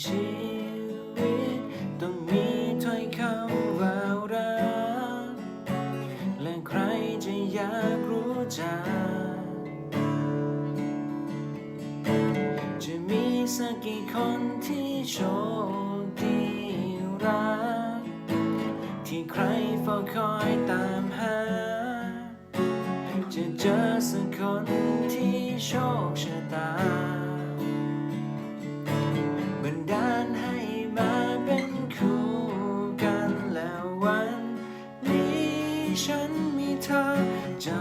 ชีวิตต้องมีถ้อยคำว่ารักและใครจะอยากรู้จัก จะมีสักกี่คนที่โชคดีรัก ที่ใครเฝ้าคอยตามหา จะเจอสักคนที่โชคชะตา จั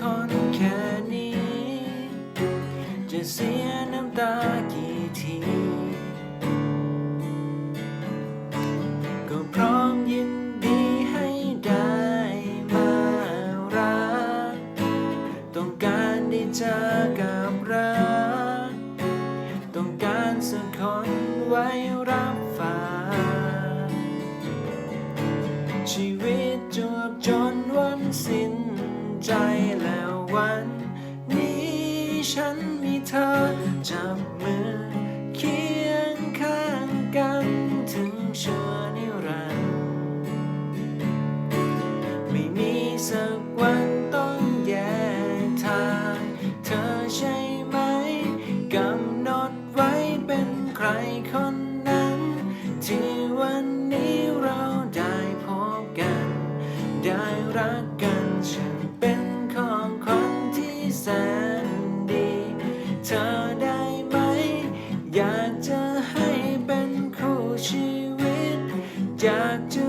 คนแค่นี้ จะเสียน้ำตากี่ที ก็พร้อมยินดีให้ได้มารัก ต้องการได้เจอกับรัก ต้องการสักคนไว้รับฝากชีวิตจวบจนวันสิ้น เธอจับมือเคียงข้างกันถึงชั่วนิรันดร์ไม่มีสักวันต้องแยกทางเธอใช่ไหมกำหนดไว้เป็นใครคนนั้น ที่วันนี้เราได้พบกัน ได้รัก Jack.